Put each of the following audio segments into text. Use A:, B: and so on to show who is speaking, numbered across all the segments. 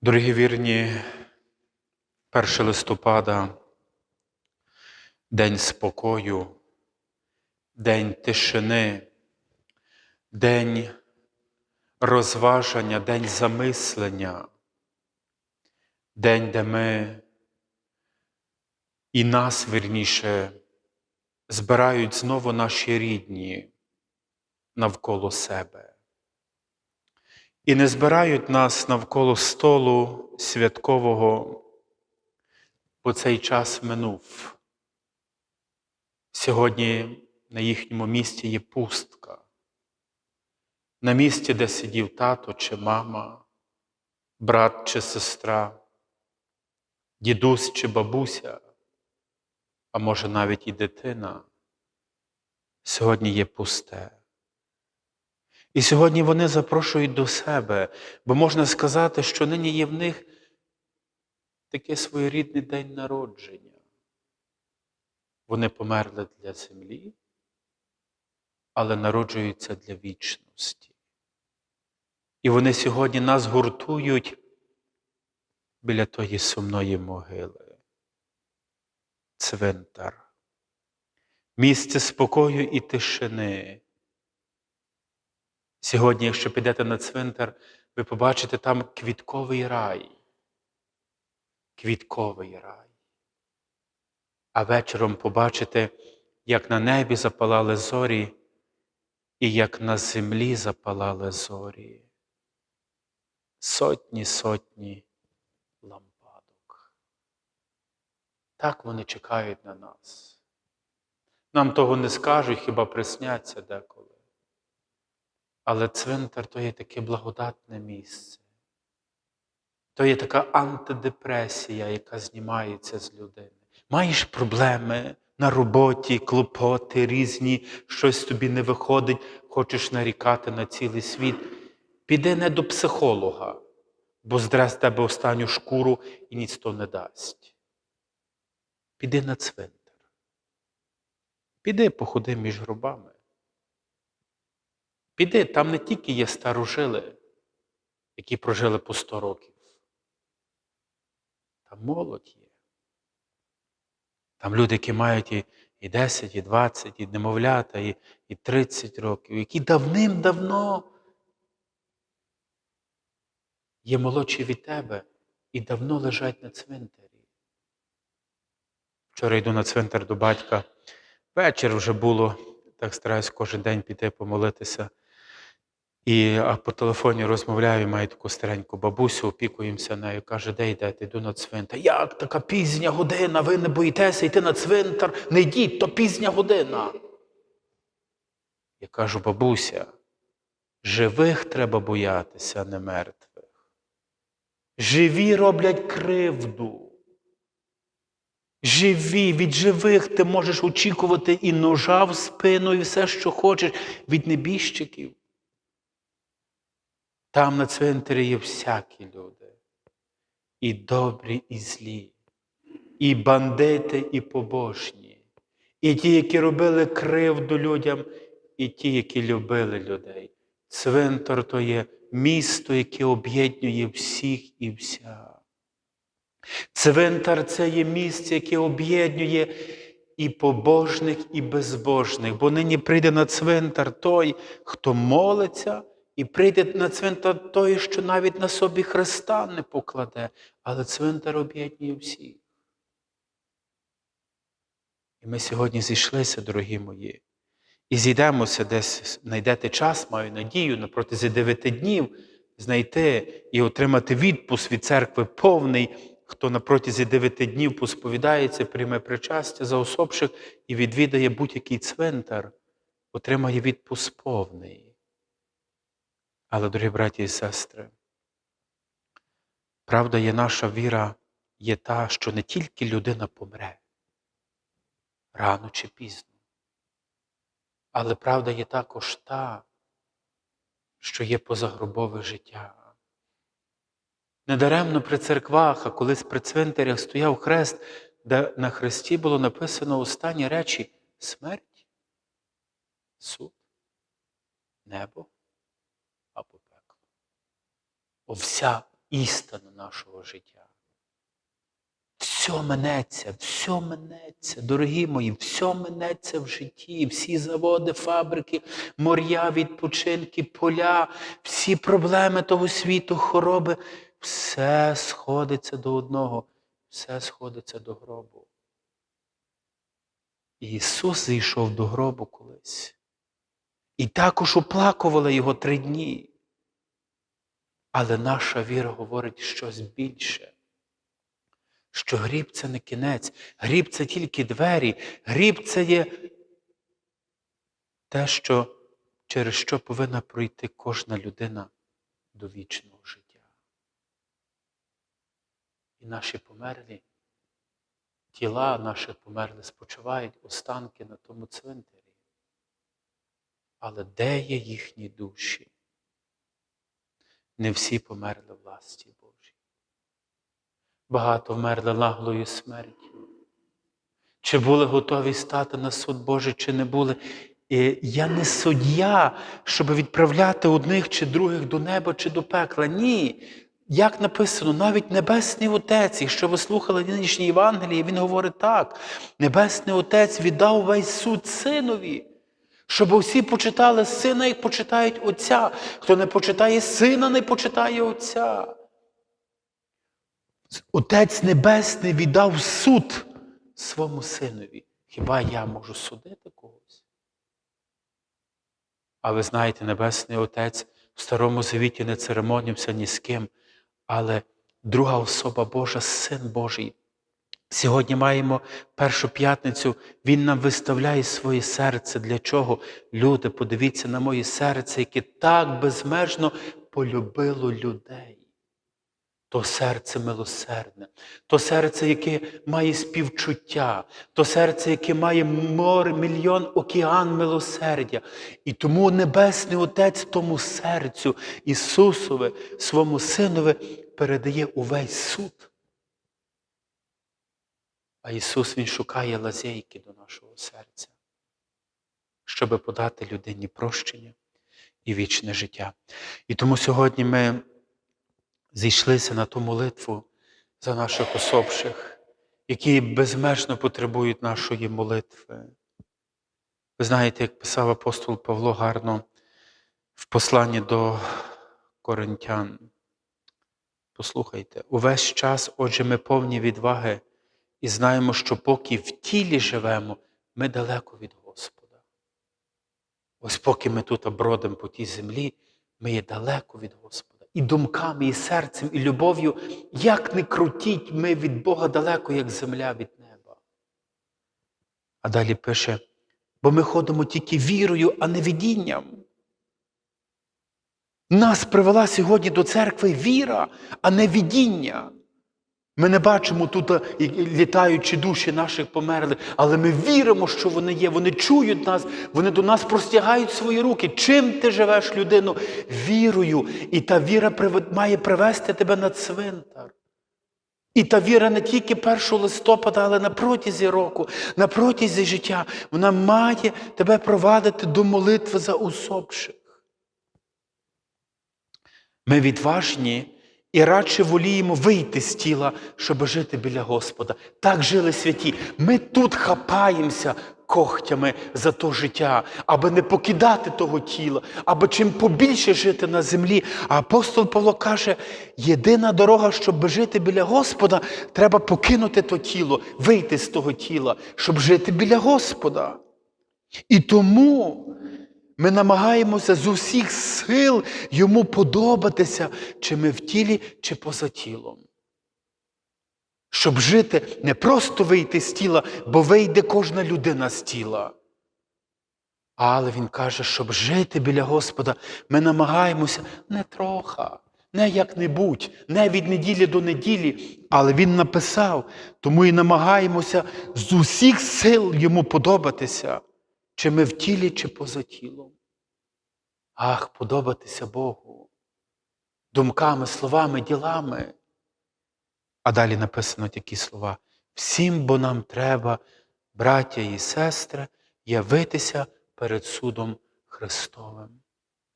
A: Дорогі вірні, 1 листопада, день спокою, день тишини, день розваження, день замислення, день, де ми і нас, вірніше, збирають знову наші рідні навколо себе. І не збирають нас навколо столу святкового, бо цей час минув. Сьогодні на їхньому місці є пустка. На місці, де сидів тато чи мама, брат чи сестра, дідусь чи бабуся, а може навіть і дитина, сьогодні є пусте. І сьогодні вони запрошують до себе, бо можна сказати, що нині є в них такий своєрідний день народження. Вони померли для землі, але народжуються для вічності. І вони сьогодні нас гуртують біля тої сумної могили. Цвинтар, місце спокою і тишини. Сьогодні, якщо підете на цвинтар, ви побачите там квітковий рай. Квітковий рай. А вечором побачите, як на небі запалали зорі, і як на землі запалали зорі. Сотні сотні лампадок. Так вони чекають на нас. Нам того не скажуть, хіба присняться деколи. Але цвинтар то є таке благодатне місце. То є така антидепресія, яка знімається з людини. Маєш проблеми на роботі, клопоти різні, щось тобі не виходить, хочеш нарікати на цілий світ. Піди не до психолога, бо здре з тебе останню шкуру і ніц то не дасть. Піди на цвинтар. Піди походи між гробами. Піди, там не тільки є старожили, які прожили по 100 років. Там молодь є. Там люди, які мають і, і 10, і 20, і немовлята, і, і 30 років, які давним-давно є молодші від тебе і давно лежать на цвинтарі. Вчора йду на цвинтар до батька. Вечір вже було, так стараюсь кожен день піти помолитися. І по телефоні розмовляю, маю таку стареньку бабусю, опікуємося нею. Каже, де йдете? Йду на цвинтар. Як така пізня година? Ви не боїтеся йти на цвинтар? Не йдіть, то пізня година. Я кажу, бабуся, живих треба боятися, не мертвих. Живі роблять кривду. Живі, від живих ти можеш очікувати і ножа в спину, і все, що хочеш, від небіжчиків. Там на цвинтарі є всякі люди. І добрі, і злі, і бандити, і побожні, і ті, які робили кривду людям, і ті, які любили людей. Цвинтар то є місто, яке об'єднує всіх і вся. Цвинтар це є місце, яке об'єднує і побожних, і безбожних. Бо нині прийде на цвинтар той, хто молиться. І прийде на цвинтар той, що навіть на собі Христа не покладе, але цвинтар об'єднує всіх. І ми сьогодні зійшлися, дорогі мої, і зійдемося десь, знайдете час, маю надію, на протязі дев'яти днів знайти і отримати відпуск від церкви повний, хто на протязі дев'яти днів посповідається, прийме причастя за особших і відвідає будь-який цвинтар, отримає відпуск повний. Але, дорогі браті і сестри, правда є наша віра є та, що не тільки людина помре рано чи пізно, але правда є також та, що є позагробове життя. Недаремно при церквах, а колись при цвинтарях стояв хрест, де на хресті було написано останні речі смерть, суд, небо вся істина нашого життя. Все минеться, все минеться, дорогі мої, все минеться в житті, всі заводи, фабрики, моря, відпочинки, поля, всі проблеми того світу, хвороби, все сходиться до одного, все сходиться до гробу. Ісус зійшов до гробу колись. І також оплакували його три дні. Але наша віра говорить щось більше. Що гріб це не кінець, гріб це тільки двері, гріб це є те, що, через що повинна пройти кожна людина до вічного життя. І наші померлі, тіла наших померлих спочивають останки на тому цвинтарі. Але де є їхні душі? Не всі померли власті Божій. Багато вмерли наглою смертю. Чи були готові стати на суд Божий, чи не були. І я не суддя, щоб відправляти одних чи других до неба чи до пекла. Ні. Як написано, навіть Небесний Отець, якщо ви слухали нинішній Євангелії, він говорить так: Небесний Отець віддав весь суд синові. Щоб усі почитали сина, як почитають Отця. Хто не почитає сина, не почитає Отця. Отець Небесний віддав суд своєму синові. Хіба я можу судити когось? А ви знаєте, Небесний Отець в Старому Завіті не церемонівся ні з ким, але друга особа Божа, Син Божий. Сьогодні маємо першу п'ятницю, Він нам виставляє своє серце. Для чого? Люди, подивіться на моє серце, яке так безмежно полюбило людей. То серце милосердне, то серце, яке має співчуття, то серце, яке має море, мільйон океан милосердя. І тому Небесний Отець тому серцю Ісусове, своєму Синове передає увесь суд. А Ісус Він шукає лазейки до нашого серця, щоб подати людині прощення і вічне життя. І тому сьогодні ми зійшлися на ту молитву за наших особших, які безмежно потребують нашої молитви. Ви знаєте, як писав апостол Павло гарно в посланні до Коринтян. Послухайте, увесь час, отже, ми повні відваги і знаємо, що поки в тілі живемо, ми далеко від Господа. Ось поки ми тут бродимо по тій землі, ми є далеко від Господа. І думками, і серцем, і любов'ю, як не крутіть, ми від Бога далеко, як земля від неба. А далі пише, бо ми ходимо тільки вірою, а не видінням. Нас привела сьогодні до церкви віра, а не видіння. Ми не бачимо тут е, літаючі душі наших померлих, але ми віримо, що вони є. Вони чують нас, вони до нас простягають свої руки. Чим ти живеш, людину? Вірою. І та віра має привести тебе на цвинтар. І та віра не тільки 1 листопада, але на протязі року, на протязі життя, вона має тебе провадити до молитви за усопших. Ми відважні. І радше воліємо вийти з тіла, щоб жити біля Господа. Так жили святі. Ми тут хапаємося когтями за то життя, аби не покидати того тіла, аби чим побільше жити на землі. А апостол Павло каже: єдина дорога, щоб жити біля Господа, треба покинути то тіло, вийти з того тіла, щоб жити біля Господа. І тому. Ми намагаємося з усіх сил йому подобатися, чи ми в тілі, чи поза тілом. Щоб жити, не просто вийти з тіла, бо вийде кожна людина з тіла. Але він каже, щоб жити біля Господа, ми намагаємося не троха, не як-небудь, не від неділі до неділі. Але він написав, тому і намагаємося з усіх сил йому подобатися. Чи ми в тілі, чи поза тілом. Ах, подобатися Богу думками, словами, ділами. А далі написано такі слова. Всім, бо нам треба, браття і сестри, явитися перед судом Христовим.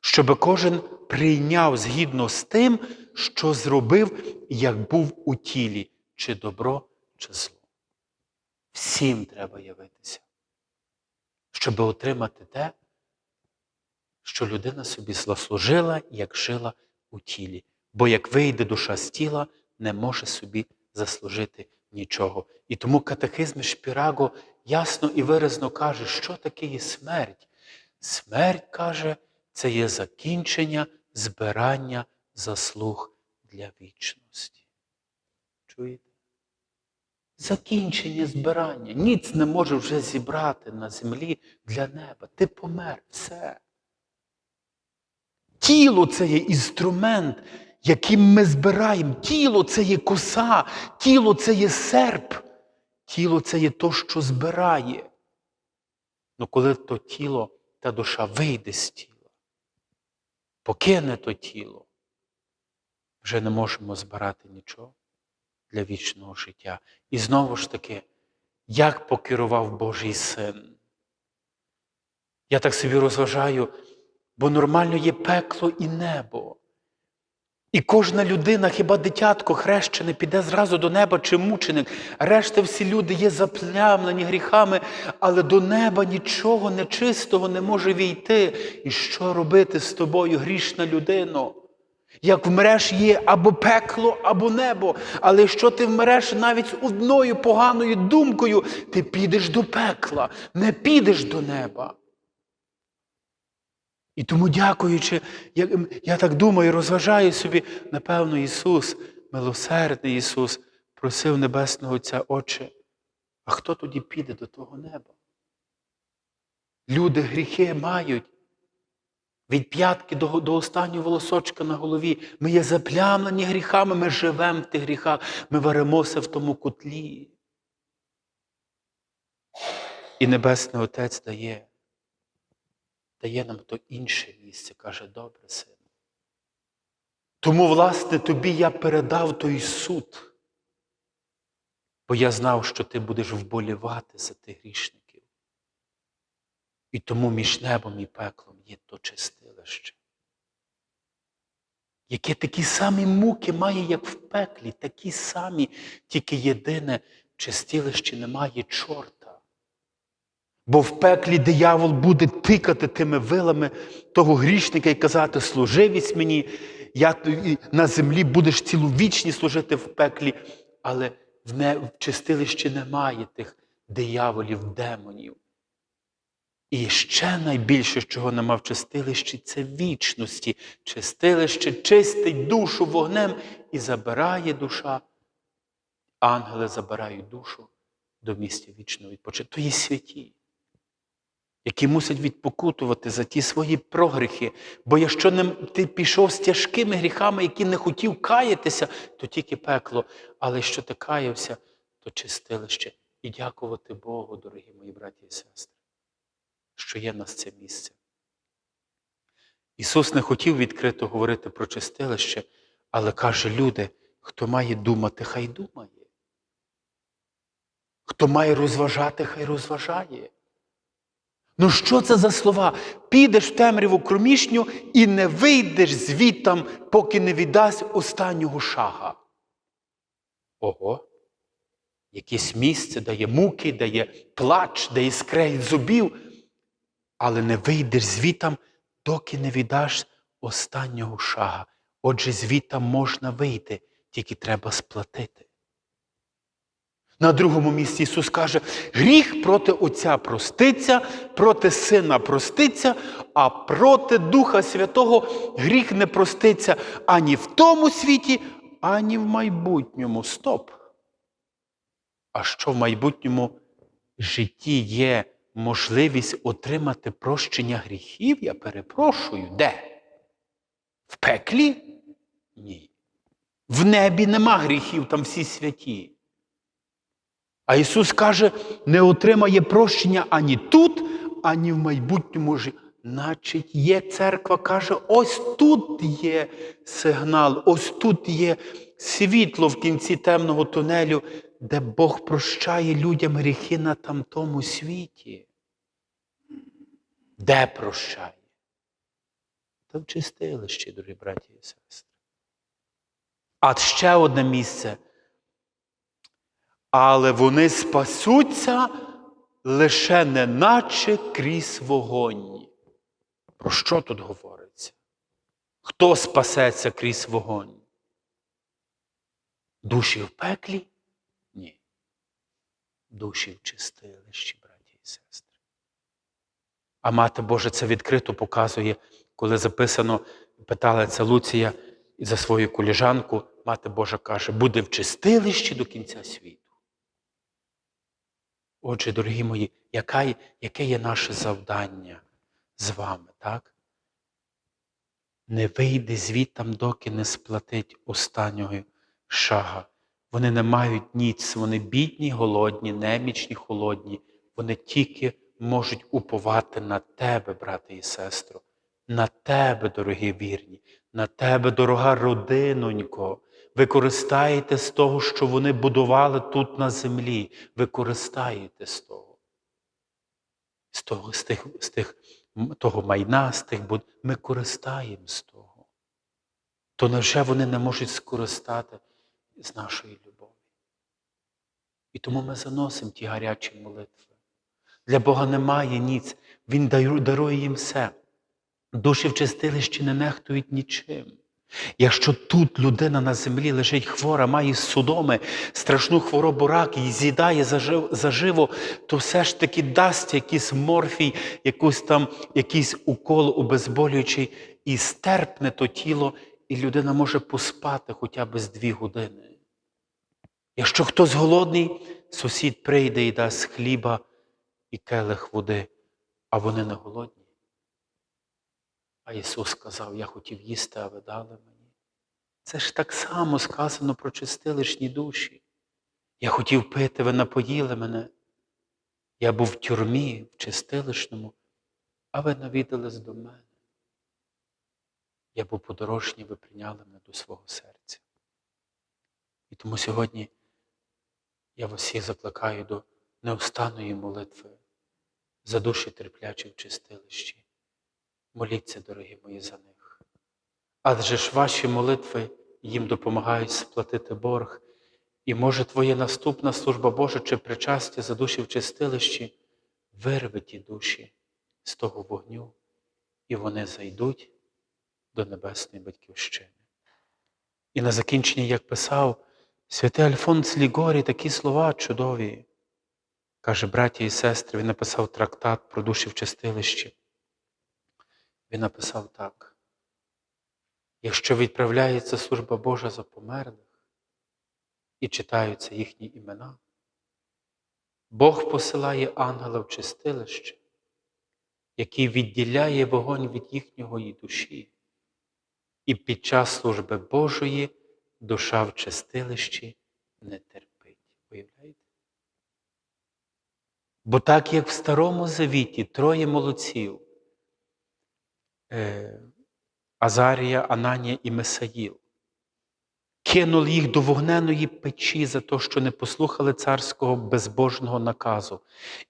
A: щоб кожен прийняв згідно з тим, що зробив, як був у тілі, чи добро, чи зло. Всім треба явитися, щоб отримати те, що людина собі заслужила, як жила у тілі. Бо як вийде душа з тіла, не може собі заслужити нічого. І тому катехизм Шпіраго ясно і виразно каже, що таке є смерть. Смерть каже, це є закінчення збирання заслуг для вічності. Чуєте? Закінчення збирання. Ніц не може вже зібрати на землі для неба. Ти помер, все. Тіло це є інструмент, яким ми збираємо. Тіло це є коса, тіло це є серп, тіло це є то, що збирає. Ну коли то тіло, та душа вийде з тіла, покине то тіло, вже не можемо збирати нічого для вічного життя. І знову ж таки, як покерував Божий син? Я так собі розважаю, бо нормально є пекло і небо. І кожна людина, хіба дитятко хрещене, піде зразу до неба чи мученик. Решта всі люди є заплямлені гріхами, але до неба нічого нечистого не може війти. І що робити з тобою, грішна людино? Як вмреш, є або пекло, або небо. Але якщо ти вмреш навіть одною поганою думкою, ти підеш до пекла, не підеш до неба. І тому, дякуючи, я, я так думаю, розважаю собі, напевно, Ісус, милосердний Ісус, просив Небесного Отця, Отче, а хто тоді піде до того неба? Люди гріхи мають. Від п'ятки до, до останнього волосочка на голові. Ми є заплямлені гріхами, ми живемо в тих гріхах, ми варемося в тому котлі. І Небесний Отець дає дає нам то інше місце, каже, добре, сину. Тому, власне, тобі я передав той суд, бо я знав, що ти будеш вболівати за тих грішників. І тому між небом і пеклом є то чистилище, яке такі самі муки має, як в пеклі, такі самі, тільки єдине чистилище немає чорта. Бо в пеклі диявол буде тикати тими вилами того грішника і казати, служивість мені, я на землі будеш цілу вічність служити в пеклі, але в, не, в чистилищі немає тих дияволів, демонів. І ще найбільше, чого нема в чистилищі, це вічності. Чистилище чистить душу вогнем і забирає душа. Ангели забирають душу до місця вічного відпочинку. То є святі які мусять відпокутувати за ті свої прогріхи. Бо якщо не, ти пішов з тяжкими гріхами, які не хотів каятися, то тільки пекло. Але якщо ти каявся, то чистилище. І дякувати Богу, дорогі мої браті і сестри, що є в нас це місце. Ісус не хотів відкрито говорити про чистилище, але каже, люди, хто має думати, хай думає. Хто має розважати, хай розважає. Ну що це за слова? Підеш в темряву кромішню і не вийдеш звідтам, поки не віддасть останнього шага. Ого! Якесь місце дає муки, дає плач, дає скрегіт зубів, але не вийдеш звітам, доки не віддаш останнього шага. Отже, звітам можна вийти, тільки треба сплатити. На другому місці Ісус каже, гріх проти Отця проститься, проти Сина проститься, а проти Духа Святого гріх не проститься ані в тому світі, ані в майбутньому. Стоп. А що в майбутньому житті є можливість отримати прощення гріхів? Я перепрошую, де? В пеклі? Ні. В небі нема гріхів, там всі святі. А Ісус каже, не отримає прощення ані тут, ані в майбутньому житті. Значить, є церква, каже, ось тут є сигнал, ось тут є світло в кінці темного тунелю, де Бог прощає людям гріхи на тамтому світі. Де прощає? Та в чистилищі, дорогі браті і сестри. А ще одне місце. Але вони спасуться лише неначе крізь вогонь. Про що тут говориться? Хто спасеться крізь вогонь? Душі в пеклі? Душі в чистилищі, браті і сестри. А мати Божа це відкрито показує, коли записано, питала це Луція за свою коліжанку, мати Божа каже, буде в чистилищі до кінця світу. Отже, дорогі мої, яка, яке є наше завдання з вами, так? Не вийде звідтам, доки не сплатить останнього шага. Вони не мають ніц, вони бідні, голодні, немічні, холодні. Вони тільки можуть уповати на тебе, брате і сестро, на тебе, дорогі вірні, на тебе, дорога родинонько. Ви користаєте з того, що вони будували тут на землі. Ви користаєте з того. З того, з тих, з тих, того майна, з тих буд... Ми користаємо з того. То невже вони не можуть скористати з нашої любові? І тому ми заносимо ті гарячі молитви. Для Бога немає ніц. Він дарує їм все. Душі в чистилищі не нехтують нічим. Якщо тут людина на землі лежить хвора, має судоми, страшну хворобу рак і з'їдає зажив- заживо, то все ж таки дасть якийсь морфій, якусь там, якийсь укол обезболюючий, і стерпне то тіло, і людина може поспати хоча б з дві години. Якщо хтось голодний, сусід прийде і дасть хліба і келих води, а вони не голодні. А Ісус сказав, я хотів їсти, а ви дали мені. Це ж так само сказано про чистилищні душі. Я хотів пити, ви напоїли мене. Я був в тюрмі, в чистилищному, а ви навідались до мене. Я був подорожній, ви прийняли мене до свого серця. І тому сьогодні я вас всіх закликаю до неустанної молитви за душі терплячі в чистилищі. Моліться, дорогі мої, за них. Адже ж ваші молитви їм допомагають сплатити борг, і може твоя наступна служба Божа чи причастя за душі в чистилищі вирве ті душі з того вогню, і вони зайдуть до Небесної Батьківщини. І на закінчення, як писав святий Альфонс Лігорі, такі слова чудові. Каже, браті і сестри, він написав трактат про душі в чистилищі. Він написав так: якщо відправляється служба Божа за померлих і читаються їхні імена, Бог посилає ангела в чистилище, який відділяє вогонь від їхньої душі, і під час служби Божої душа в чистилищі не терпить. Уявляєте? Бо так як в Старому Завіті троє молодців, е, Азарія, Ананія і Месаїл, кинули їх до вогненої печі за те, що не послухали царського безбожного наказу,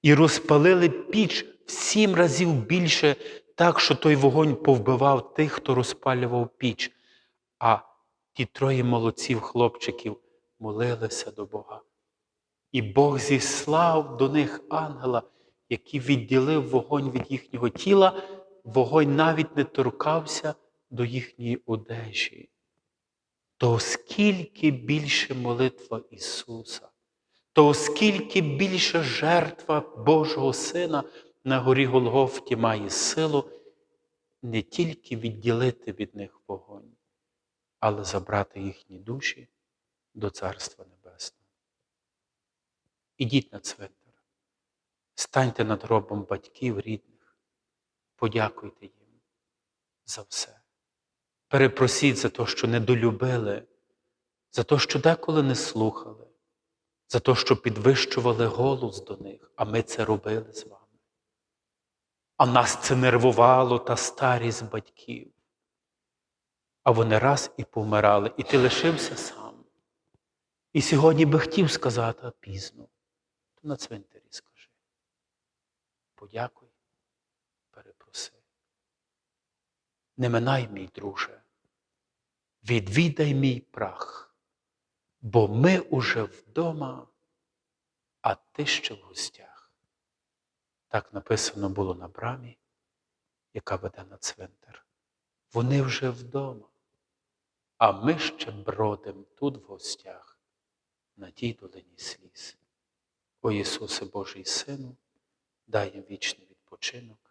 A: і розпалили піч в сім разів більше, так, що той вогонь повбивав тих, хто розпалював піч. А ті троє молодців, хлопчиків, молилися до Бога. І Бог зіслав до них ангела, який відділив вогонь від їхнього тіла, вогонь навіть не торкався до їхньої одежі. То оскільки більше молитва Ісуса, то оскільки більше жертва Божого Сина на горі Голгофті має силу не тільки відділити від них вогонь, але забрати їхні душі до Царства Небесного. Ідіть на цвинтар, станьте над гробом батьків рідних, подякуйте їм за все. Перепросіть за те, що недолюбили, за те, що деколи не слухали, за те, що підвищували голос до них, а ми це робили з вами. А нас це нервувало та старість батьків. А вони раз і помирали, і ти лишився сам. І сьогодні би хотів сказати, пізно, то на цвинтарі скажи. Подякуй, перепроси. не минай, мій друже, відвідай мій прах, бо ми уже вдома, а ти ще в гостях. Так написано було на брамі, яка веде на цвинтар. Вони вже вдома, а ми ще бродим тут в гостях, на тій долині сліз. О Ісусе Божий Сину, дай їм вічний відпочинок